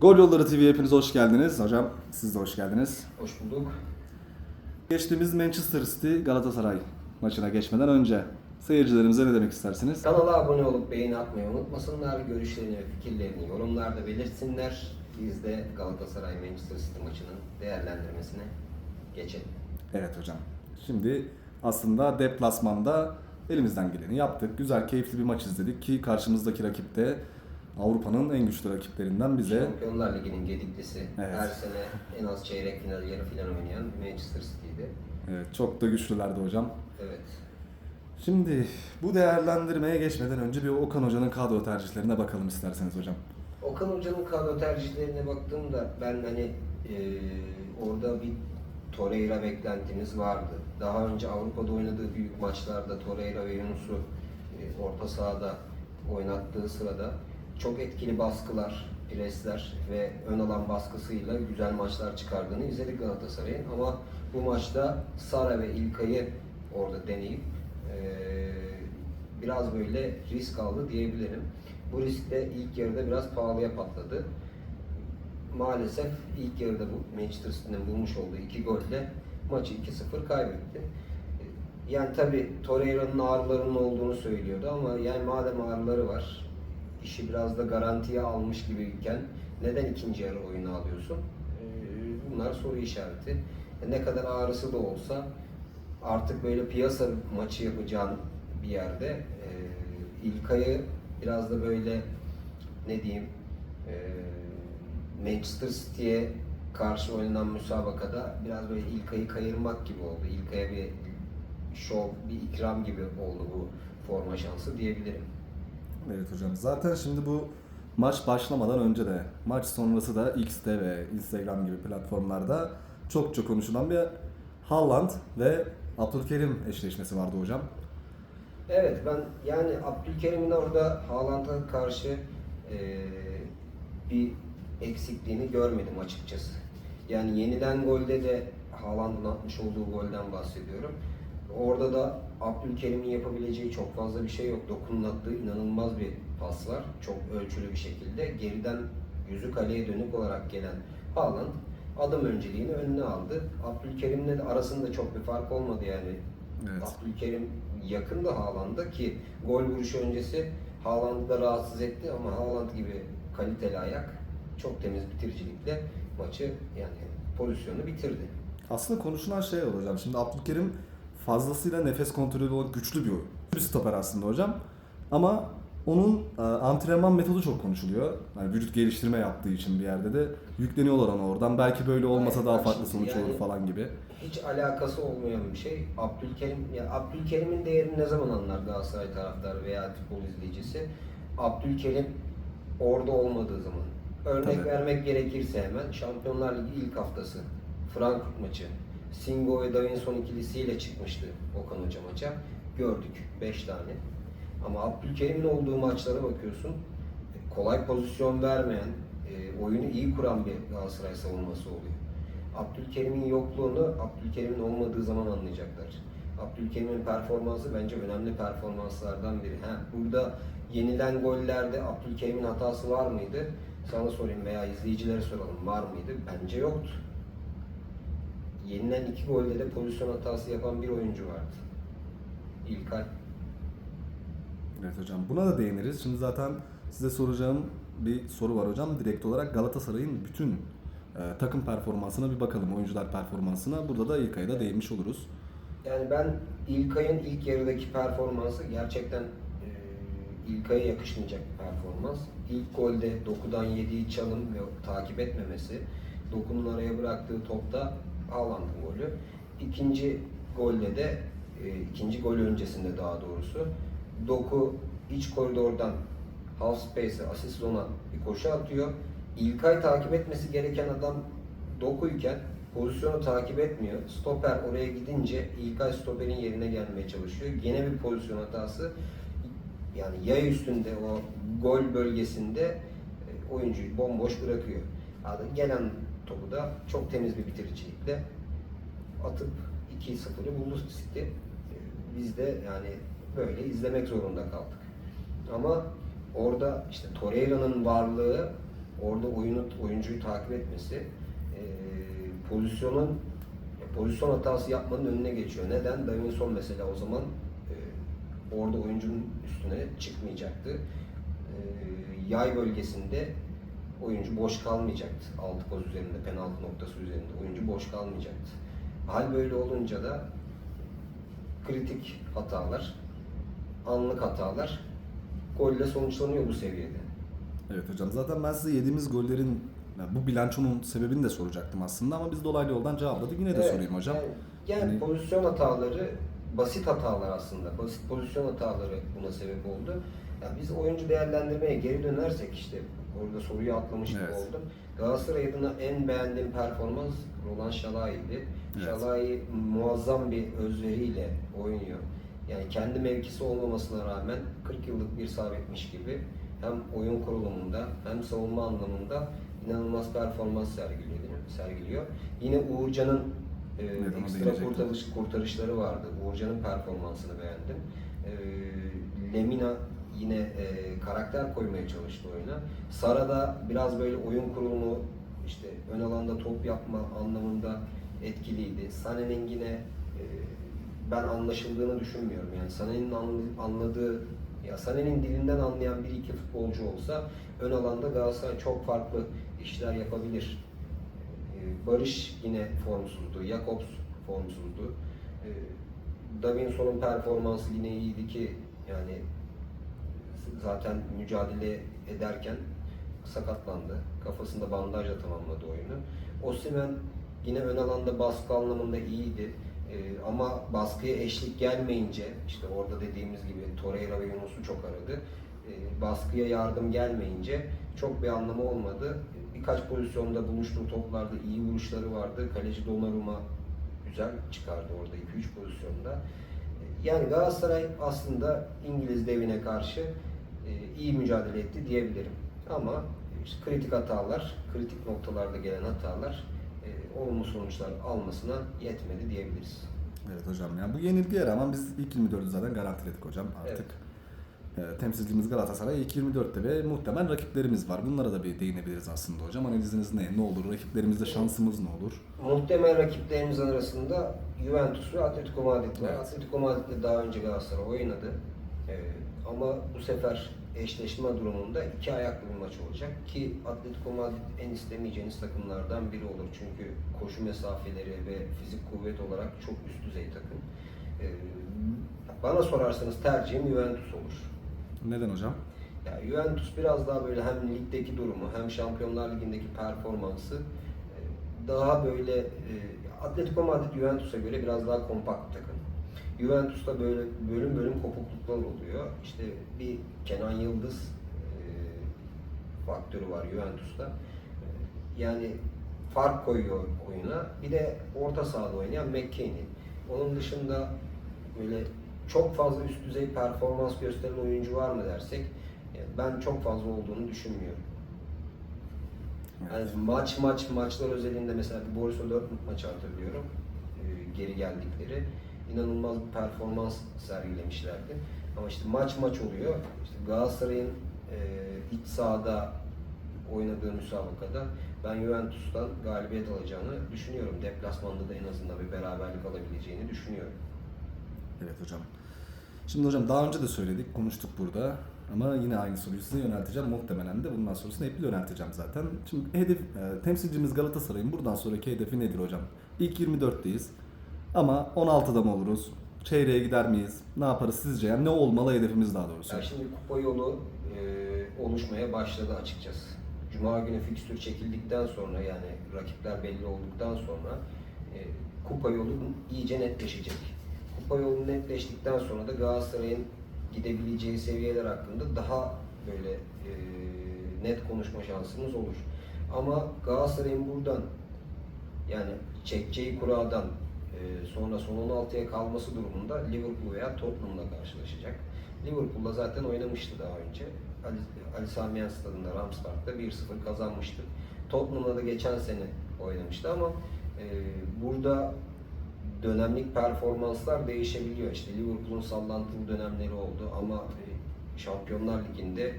Gol Yolları TV'ye hepiniz hoş geldiniz. Hocam siz de hoş geldiniz. Hoş bulduk. Geçtiğimiz Manchester City Galatasaray maçına geçmeden önce seyircilerimize ne demek istersiniz? Kanala abone olup beğeni atmayı unutmasınlar. Görüşlerini ve fikirlerini yorumlarda belirtsinler. Biz de Galatasaray Manchester City maçının değerlendirmesine geçelim. Evet hocam. Şimdi aslında deplasmanda elimizden geleni yaptık. Güzel, keyifli bir maç izledik ki karşımızdaki rakip de Avrupa'nın en güçlü rakiplerinden bize Şampiyonlar Ligi'nin gediklisi. Evet. Her sene en az çeyrek final, yarı final oynayan Manchester City'ydi. evet, çok da güçlülerdi hocam. Evet. Şimdi bu değerlendirmeye geçmeden önce bir Okan Hoca'nın kadro tercihlerine bakalım isterseniz hocam. Okan Hoca'nın kadro tercihlerine baktığımda ben hani e, orada bir Torreira beklentimiz vardı. Daha önce Avrupa'da oynadığı büyük maçlarda Torreira ve Yunus'u e, orta sahada oynattığı sırada çok etkili baskılar, presler ve ön alan baskısıyla güzel maçlar çıkardığını izledik Galatasaray'ın. Ama bu maçta Sara ve İlkay'ı orada deneyip biraz böyle risk aldı diyebilirim. Bu risk de ilk yarıda biraz pahalıya patladı. Maalesef ilk yarıda bu Manchester City'nin bulmuş olduğu iki golle maçı 2-0 kaybetti. Yani tabi Torreira'nın ağrılarının olduğunu söylüyordu ama yani madem ağrıları var, işi biraz da garantiye almış gibiyken neden ikinci yarı oyunu alıyorsun? Ee, Bunlar soru işareti. Ne kadar ağrısı da olsa artık böyle piyasa maçı yapacağın bir yerde e, İlkay'ı biraz da böyle ne diyeyim e, Manchester City'ye karşı oynanan müsabakada biraz böyle İlkay'ı kayırmak gibi oldu. İlkay'a bir şov, bir ikram gibi oldu bu forma şansı diyebilirim. Evet hocam. Zaten şimdi bu maç başlamadan önce de maç sonrası da X'te ve Instagram gibi platformlarda çok çok konuşulan bir Haaland ve Abdülkerim eşleşmesi vardı hocam. Evet ben yani Abdülkerim'in orada Haaland'a karşı eee, bir eksikliğini görmedim açıkçası. Yani yenilen golde de Haaland'ın atmış olduğu golden bahsediyorum. Orada da Abdülkerim'in yapabileceği çok fazla bir şey yok. Dokunun attığı inanılmaz bir pas var. Çok ölçülü bir şekilde. Geriden yüzü kaleye dönük olarak gelen Haaland adım önceliğini önüne aldı. Abdülkerim'le de arasında çok bir fark olmadı yani. Evet. Abdülkerim yakın da Haaland'a ki gol vuruşu öncesi Haaland'ı da rahatsız etti ama Haaland gibi kaliteli ayak çok temiz bitiricilikle maçı yani pozisyonu bitirdi. Aslında konuşulan şey var hocam. Şimdi Abdülkerim fazlasıyla nefes kontrolü olan güçlü bir oyun. Bir stoper aslında hocam. Ama onun e, antrenman metodu çok konuşuluyor. Yani vücut geliştirme yaptığı için bir yerde de yükleniyorlar ona oradan. Belki böyle olmasa daha farklı sonuç yani- olur falan gibi. Hiç alakası olmayan bir şey. Abdülkerim ya Abdülkerim'in değerini ne zaman anlar Galatasaray taraftarı veya futbol izleyicisi? Abdülkerim orada olmadığı zaman. Örnek Tabii. vermek gerekirse hemen Şampiyonlar Ligi ilk haftası Frankfurt maçı. Singo ve Davinson ikilisiyle çıkmıştı Okan Hoca maça. Gördük 5 tane. Ama Abdülkerim'in olduğu maçlara bakıyorsun. Kolay pozisyon vermeyen, e, oyunu iyi kuran bir Galatasaray savunması oluyor. Abdülkerim'in yokluğunu Abdülkerim'in olmadığı zaman anlayacaklar. Abdülkerim'in performansı bence önemli performanslardan biri. Ha, burada yenilen gollerde Abdülkerim'in hatası var mıydı? Sana sorayım veya izleyicilere soralım. Var mıydı? Bence yoktu. Yenilen iki golde de pozisyon hatası yapan bir oyuncu vardı. İlkay. Evet hocam buna da değiniriz. Şimdi zaten size soracağım bir soru var hocam. Direkt olarak Galatasaray'ın bütün e, takım performansına bir bakalım. Oyuncular performansına. Burada da ilk ayda değinmiş oluruz. Yani ben İlkay'ın ilk yarıdaki performansı gerçekten e, İlkay'a yakışmayacak bir performans. İlk golde Doku'dan yediği çalım ve takip etmemesi, Doku'nun araya bıraktığı topta Haaland'ın golü. İkinci golde de, e, ikinci gol öncesinde daha doğrusu, Doku iç koridordan half space'e, asist zona bir koşu atıyor. İlkay takip etmesi gereken adam Doku'yken pozisyonu takip etmiyor. Stoper oraya gidince İlkay stoperin yerine gelmeye çalışıyor. Gene bir pozisyon hatası. Yani yay üstünde o gol bölgesinde e, oyuncuyu bomboş bırakıyor. Adı gelen topu da çok temiz bir bitiricilikle atıp 2-0'ı buldu City. E, Biz de yani böyle izlemek zorunda kaldık. Ama orada işte Torreira'nın varlığı orada oyunu oyuncuyu takip etmesi e, pozisyonun pozisyon hatası yapmanın önüne geçiyor. Neden? Davinson mesela o zaman e, orada oyuncunun üstüne çıkmayacaktı. E, yay bölgesinde oyuncu boş kalmayacaktı. Altı poz üzerinde, penaltı noktası üzerinde oyuncu boş kalmayacaktı. Hal böyle olunca da kritik hatalar, anlık hatalar golle sonuçlanıyor bu seviyede. Evet hocam zaten ben size yediğimiz gollerin yani bu bilançonun sebebini de soracaktım aslında ama biz dolaylı yoldan cevapladık. Yine de Evet, sorayım hocam. Yani, yani Hani- pozisyon hataları basit hatalar aslında. Basit pozisyon hataları buna sebep oldu. Ya biz oyuncu değerlendirmeye geri dönersek işte orada soruyu atlamış gibi Evet. oldum. Galatasaray adına en beğendiğim performans Roland Şalai'ydi. Evet. Şalai muazzam bir özveriyle oynuyor. Yani kendi mevkisi olmamasına rağmen 40 yıllık bir sabitmiş gibi hem oyun kurulumunda hem savunma anlamında inanılmaz performans sergiliyor. sergiliyor. Yine Uğurcan'ın e, Evet, ekstra kurtarış, kurtarışları vardı. Uğurcan'ın performansını beğendim. E, Lemina yine e, karakter koymaya çalıştı oyuna. Sara da biraz böyle oyun kurulumu işte ön alanda top yapma anlamında etkiliydi. Sané'nin yine e, ben anlaşıldığını düşünmüyorum. Yani Sané'nin anl- anladığı ya Sané'nin dilinden anlayan bir iki futbolcu olsa ön alanda Galatasaray çok farklı işler yapabilir. Ee, Barış yine formsuzdu. Jakobs formsuzdu. Ee, Davinson'un performansı yine iyiydi ki yani zaten mücadele ederken sakatlandı. Kafasında bandajla tamamladı oyunu. Osimhen yine ön alanda baskı anlamında iyiydi. Ee, ama baskıya eşlik gelmeyince işte orada dediğimiz gibi Torreira ve Yunus'u çok aradı. Ee, baskıya yardım gelmeyince çok bir anlamı olmadı. Birkaç pozisyonda buluştuğu toplarda iyi vuruşları vardı. Kaleci Donnarumma güzel çıkardı orada 2-3 pozisyonda. Ee, Yani Galatasaray aslında İngiliz devine karşı iyi mücadele etti diyebilirim. Ama işte kritik hatalar, kritik noktalarda gelen hatalar e, olumlu sonuçlar almasına yetmedi diyebiliriz. Evet hocam. Yani bu yenilgiye rağmen biz ilk 24'ü zaten garantiledik hocam artık. Ee, temsilcimiz Galatasaray ilk 24'te ve muhtemel rakiplerimiz var. Bunlara da bir değinebiliriz aslında hocam. Analiziniz ne? Ne olur? Rakiplerimizde şansımız ne olur? Muhtemel rakiplerimiz arasında Juventus ve Atletico Madrid var. Evet. Atletico Madrid'le daha önce Galatasaray oynadı. Ee, ama bu sefer eşleşme durumunda iki ayaklı bir maç olacak ki Atletico Madrid en istemeyeceğiniz takımlardan biri olur. Çünkü koşu mesafeleri ve fizik kuvvet olarak çok üst düzey takım. Ee, bana sorarsanız tercihim Juventus olur. Neden hocam? Ya Juventus biraz daha böyle hem ligdeki durumu hem Şampiyonlar Ligi'ndeki performansı e, daha böyle e, Atletico Madrid Juventus'a göre biraz daha kompakt bir takım. Juventus'ta böyle bölüm bölüm kopukluklar oluyor. İşte bir Kenan Yıldız e, faktörü var Juventus'ta. E, Yani fark koyuyor oyuna. Bir de orta sahada oynayan McKennie. Onun dışında böyle çok fazla üst düzey performans gösteren oyuncu var mı dersek e, ben çok fazla olduğunu düşünmüyorum. Yani maç maç maçlar özelinde mesela bir Borussia Dortmund maçı hatırlıyorum. e, geri geldikleri inanılmaz bir performans sergilemişlerdi. Ama işte maç maç oluyor. İşte Galatasaray'ın e, iç sahada oynadığı müsabakada ben Juventus'tan galibiyet alacağını düşünüyorum. Deplasmanda da en azından bir beraberlik alabileceğini düşünüyorum. Evet hocam. Şimdi hocam daha önce de söyledik, konuştuk burada. Ama yine aynı soruyu size yönelteceğim. Muhtemelen de bundan sonrasını hep yönelteceğim zaten. Şimdi hedef, e, temsilcimiz Galatasaray'ın buradan sonraki hedefi nedir hocam? İlk 24'teyiz. Ama 16'da mı oluruz? Çeyreğe gider miyiz? Ne yaparız sizce? Yani ne olmalı hedefimiz daha doğrusu? Yani şimdi kupa yolu e, oluşmaya başladı açıkçası. Cuma günü fikstür çekildikten sonra yani rakipler belli olduktan sonra e, kupa yolu iyice netleşecek. Kupa yolu netleştikten sonra da Galatasaray'ın gidebileceği seviyeler hakkında daha böyle e, net konuşma şansımız olur. Ama Galatasaray'ın buradan yani çekeceği kuradan sonra son 16'ya kalması durumunda Liverpool veya Tottenham'la karşılaşacak. Liverpool'la zaten oynamıştı daha önce. Ali, Ali Sami Yen stadında Ramspark'ta 1-0 kazanmıştı. Tottenham'la da geçen sene oynamıştı ama e, burada dönemlik performanslar değişebiliyor. İşte Liverpool'un sallantılı dönemleri oldu ama e, Şampiyonlar Ligi'nde e,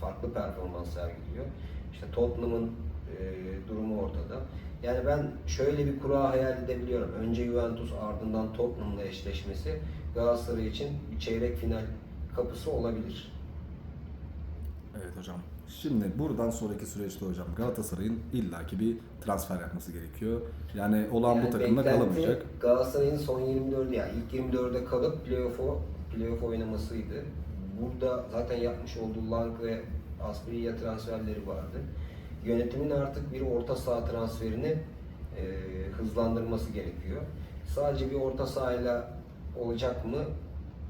farklı performans sergiliyor. İşte Tottenham'ın e, durumu ortada. Yani ben şöyle bir kura hayal edebiliyorum. Önce Juventus ardından Tottenham'la eşleşmesi Galatasaray için bir çeyrek final kapısı olabilir. Evet hocam. Şimdi buradan sonraki süreçte hocam Galatasaray'ın illaki bir transfer yapması gerekiyor. Yani olan Yani bu takımda kalamayacak. Galatasaray'ın son 24'ü yani ilk 24'e kalıp playoff'u playoff oynamasıydı. Burada zaten yapmış olduğu Lang ve Asprilla transferleri vardı. Yönetimin artık bir orta saha transferini e, hızlandırması gerekiyor. Sadece bir orta sahayla olacak mı?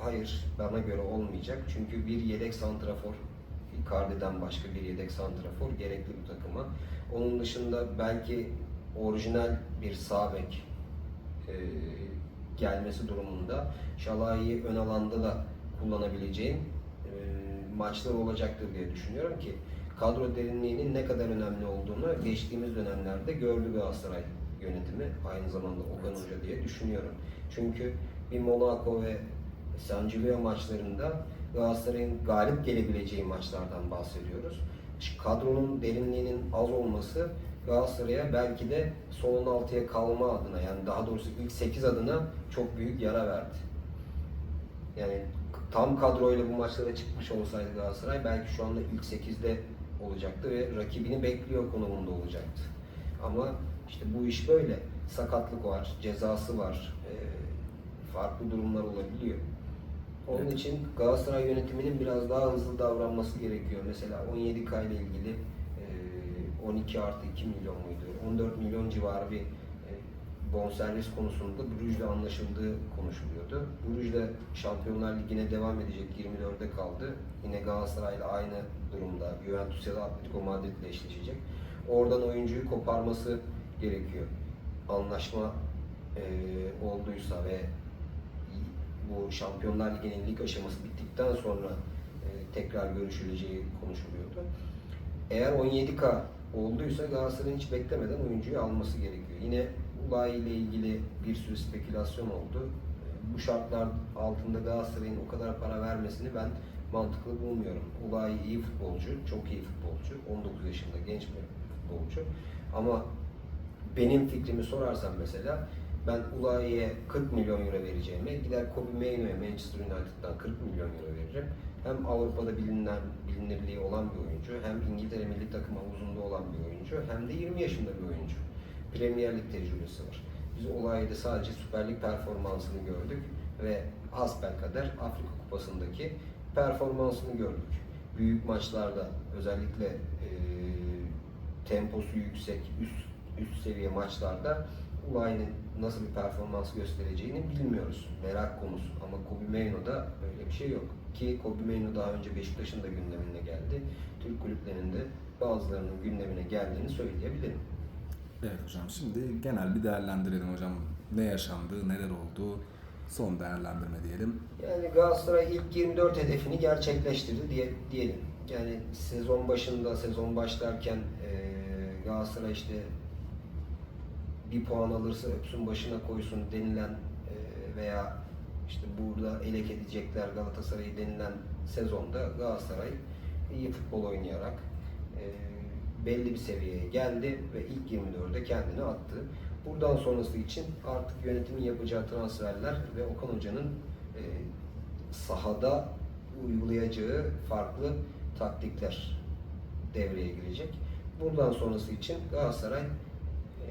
Hayır, bana göre olmayacak. Çünkü bir yedek santrafor, Icardi'den başka bir yedek santrafor gerekli bu takıma. Onun dışında belki orijinal bir sağ bek e, gelmesi durumunda Şalai'yi ön alanda da kullanabileceğim e, maçlar olacaktır diye düşünüyorum ki kadro derinliğinin ne kadar önemli olduğunu geçtiğimiz dönemlerde gördü Galatasaray yönetimi aynı zamanda Okan Evet. Hoca diye düşünüyorum. Çünkü bir Monaco ve San Gilio maçlarında Galatasaray'ın galip gelebileceği maçlardan bahsediyoruz. Kadronun derinliğinin az olması Galatasaray'a belki de son 16'ya kalma adına yani daha doğrusu ilk 8 adına çok büyük yara verdi. Yani tam kadroyla bu maçlara çıkmış olsaydı Galatasaray belki şu anda ilk 8'de olacaktı ve rakibini bekliyor konumunda olacaktı. Ama işte bu iş böyle. Sakatlık var, cezası var, eee, farklı durumlar olabiliyor. Onun Evet. için Galatasaray yönetiminin biraz daha hızlı davranması gerekiyor. Mesela 17K ile ilgili eee, 12 artı 2 milyon muydu? 14 milyon civarı bir bonservis konusunda Brugge'le anlaşıldığı konuşuluyordu. Brugge Şampiyonlar Ligi'ne devam edecek 24'e kaldı. Yine Galatasaray'la aynı durumda. Juventus ya da Atletico Madrid ile eşleşecek. Oradan oyuncuyu koparması gerekiyor. Anlaşma eee, olduysa ve bu Şampiyonlar Ligi'nin lig aşaması bittikten sonra e, tekrar görüşüleceği konuşuluyordu. Eğer 17K olduysa Galatasaray'ın hiç beklemeden oyuncuyu alması gerekiyor. Yine Ulay ile ilgili bir sürü spekülasyon oldu. Bu şartlar altında Galatasaray'ın o kadar para vermesini ben mantıklı bulmuyorum. Ulay iyi futbolcu, çok iyi futbolcu. 19 yaşında genç bir futbolcu. Ama benim fikrimi sorarsan mesela ben Ulayi'ye 40 milyon euro vereceğime gider Kobe Mainoo'ya Manchester United'dan 40 milyon euro veririm. Hem Avrupa'da bilinen, bilinirliği olan bir oyuncu, hem İngiltere milli takım havuzunda olan bir oyuncu, hem de 20 yaşında bir oyuncu. Premier Lig tecrübesi var. Biz Ulayi'de sadece Süper Lig performansını gördük ve hasbelkader Afrika Kupası'ndaki performansını gördük. Büyük maçlarda özellikle eee temposu yüksek, üst üst seviye maçlarda Ulayi'nin nasıl bir performans göstereceğini bilmiyoruz. Merak konusu. Ama Kobe Mainoo'da öyle bir şey yok. Ki Kobe Mainoo daha önce Beşiktaş'ın da gündemine geldi. Türk kulüplerinin bazılarının gündemine geldiğini söyleyebilirim. Evet hocam şimdi genel bir değerlendirelim hocam. Ne yaşandı, neler oldu? Son değerlendirme diyelim. Yani Galatasaray ilk 24 hedefini gerçekleştirdi diye diyelim. Yani sezon başında, sezon başlarken eee Galatasaray işte bir puan alırsa öpsün başına koysun denilen eee, veya işte burada elek edecekler Galatasaray'ı denilen sezonda Galatasaray iyi futbol oynayarak eee, belli bir seviyeye geldi ve ilk 24'e kendini attı. Buradan sonrası için artık yönetimin yapacağı transferler ve Okan Hoca'nın eee, sahada uygulayacağı farklı taktikler devreye girecek. Buradan sonrası için Galatasaray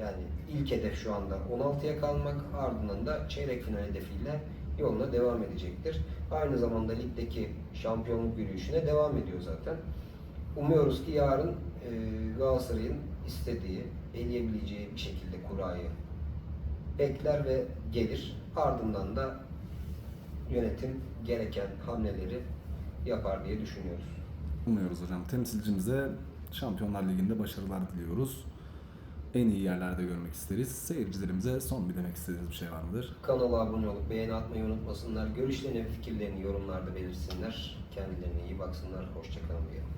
yani ilk hedef şu anda 16'ya kalmak ardından da çeyrek final hedefiyle yoluna devam edecektir. Aynı zamanda ligdeki şampiyonluk yürüyüşüne devam ediyor zaten. Umuyoruz ki yarın e, Galatasaray'ın istediği, eleyebileceği bir şekilde kurayı bekler ve gelir. Ardından da yönetim gereken hamleleri yapar diye düşünüyoruz. Umuyoruz hocam. Temsilcimize Şampiyonlar Ligi'nde başarılar diliyoruz. En iyi yerlerde görmek isteriz. Seyircilerimize son bir demek istediğiniz bir şey var mıdır? Kanala abone olup beğeni atmayı unutmasınlar. Görüşlerini ve fikirlerini yorumlarda belirsinler. Kendilerine iyi baksınlar. Hoşçakalın diyelim.